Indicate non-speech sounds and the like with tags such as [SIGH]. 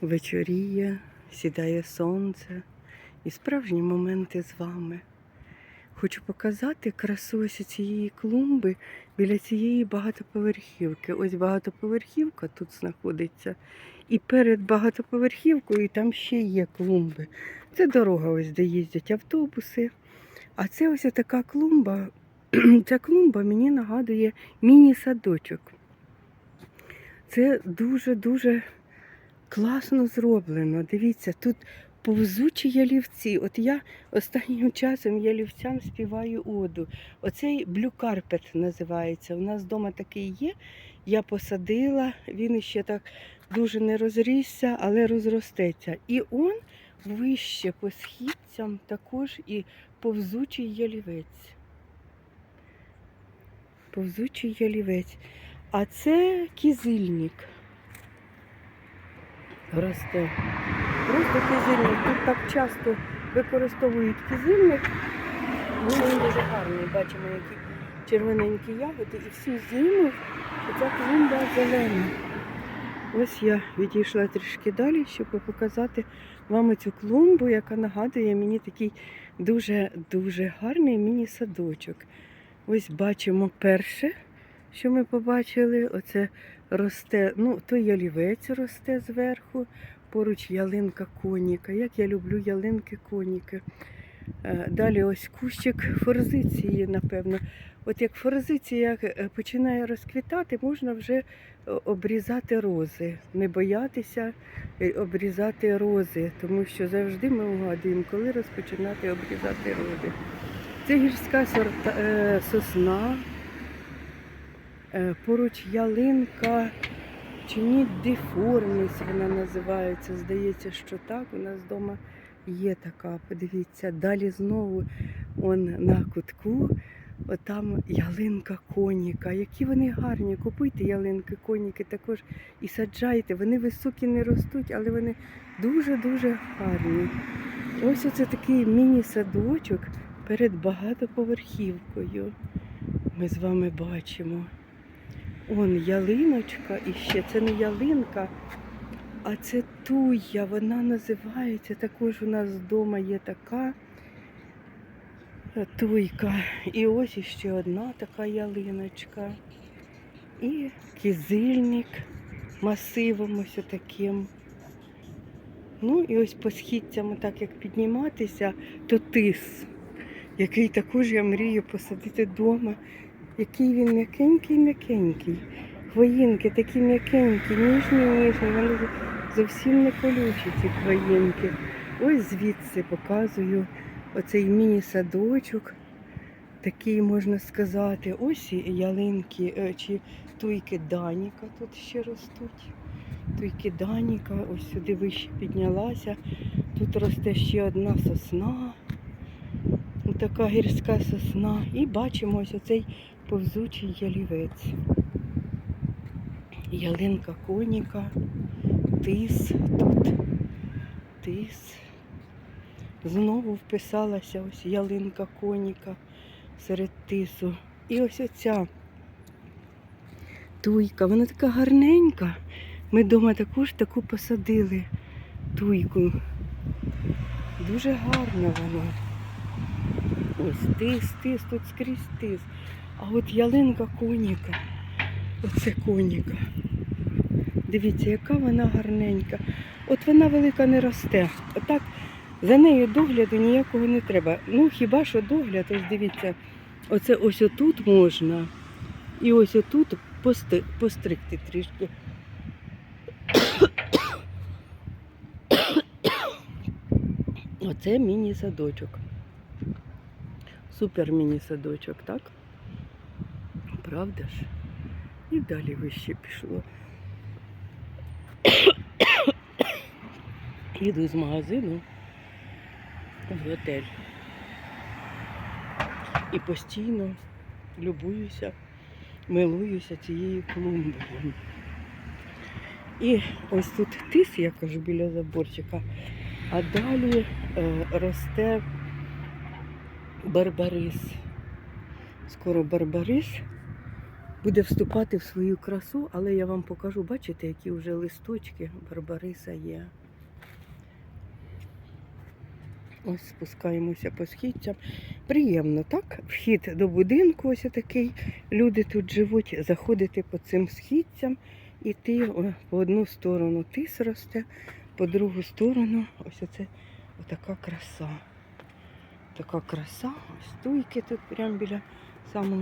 Вечоріє, сідає сонце і справжні моменти з вами. Хочу показати красу ось цієї клумби біля цієї багатоповерхівки. Ось багатоповерхівка тут знаходиться. І перед багатоповерхівкою там ще є клумби. Це дорога, ось де їздять автобуси. А це ось така клумба. [CLEARS THROAT] Ця клумба мені нагадує міні-садочок. Це дуже-дуже класно зроблено. Дивіться, тут повзучі ялівці. От я останнім часом ялівцям співаю оду. Оцей блю карпет називається. У нас вдома такий є. Я посадила, він ще так дуже не розрісся, але розростеться. І он вище по східцям також і повзучий ялівець. Повзучий ялівець. А це кізильник росте. Просто кизильник. Тут так часто використовують кизильник. Ну, він дуже гарний. Бачимо, які червоненькі ягоди. І всю зиму ця клумба зелена. Ось я відійшла трішки далі, щоб показати вам цю клумбу, яка нагадує мені такий дуже-дуже гарний міні-садочок. Ось бачимо перше, що ми побачили. Оце росте, ну, той ялівець росте зверху, поруч ялинка коніка. Як я люблю ялинки коніки. Е, Далі ось кущик форзиції, напевно. От як форзиція е, починає розквітати, можна вже е, обрізати рози. Не боятися обрізати рози, тому що завжди ми угадуємо, коли розпочинати обрізати рози. Це гірська сорта, сосна, поруч ялинка, чи ні деформіс вона називається. Здається, що так. У нас вдома є така. Подивіться, далі знову он на кутку. Отам ялинка коніка. Які вони гарні. Купуйте ялинки, коніки також і саджайте. Вони високі не ростуть, але вони дуже-дуже гарні. Ось оце такий міні-садочок перед багатоповерхівкою. Ми з вами бачимо. Он ялиночка, і ще це не ялинка, а це туя. Вона називається. Також у нас вдома є така туйка. І ось іще одна така ялиночка. І кизильник масивом ось таким. Ну і ось по східцям, так як підніматися, то тис, який також я мрію посадити вдома. Який він м'якенький-м'якенький. Хвоїнки такі м'якенькі, ніжні, ніжні. Вони зовсім не колючі, ці хвоїнки. Ось звідси показую оцей міні-садочок. Такий можна сказати. Ось ялинки е, чи туйки Даніка тут ще ростуть. Туйки Даніка, ось сюди вище піднялася. Тут росте ще одна сосна. Така гірська сосна. І бачимо ось оцей повзучий ялівець. Ялинка коніка, тис тут, тис. Знову вписалася ось ялинка коніка серед тису. І ось оця туйка, вона така гарненька. Ми вдома також таку посадили туйку. Дуже гарна вона. Ось тис, тис, тут скрізь тис. А от ялинка коніка. Оце коніка. Дивіться, яка вона гарненька. От вона велика не росте. Отак за нею догляду ніякого не треба. Ну хіба що догляд, ось дивіться, оце ось отут можна. І ось отут пости, постригти трішки. Оце міні-садочок. Супер міні-садочок, так? Правда ж? І далі вище пішло. Їду з магазину в готель. І постійно любуюся, милуюся цією клумбою. І ось тут тис, я кажу, біля заборчика, а далі е, росте барбарис. Скоро барбарис буде вступати в свою красу, але я вам покажу, бачите, які вже листочки барбариса є. Ось спускаємося по східцям. Приємно, так? Вхід до будинку ось такий. Люди тут живуть, заходити по цим східцям, іти о, по одну сторону тис росте, по другу сторону ось оце отака краса. Така краса. Ось стойки тут прямо біля самого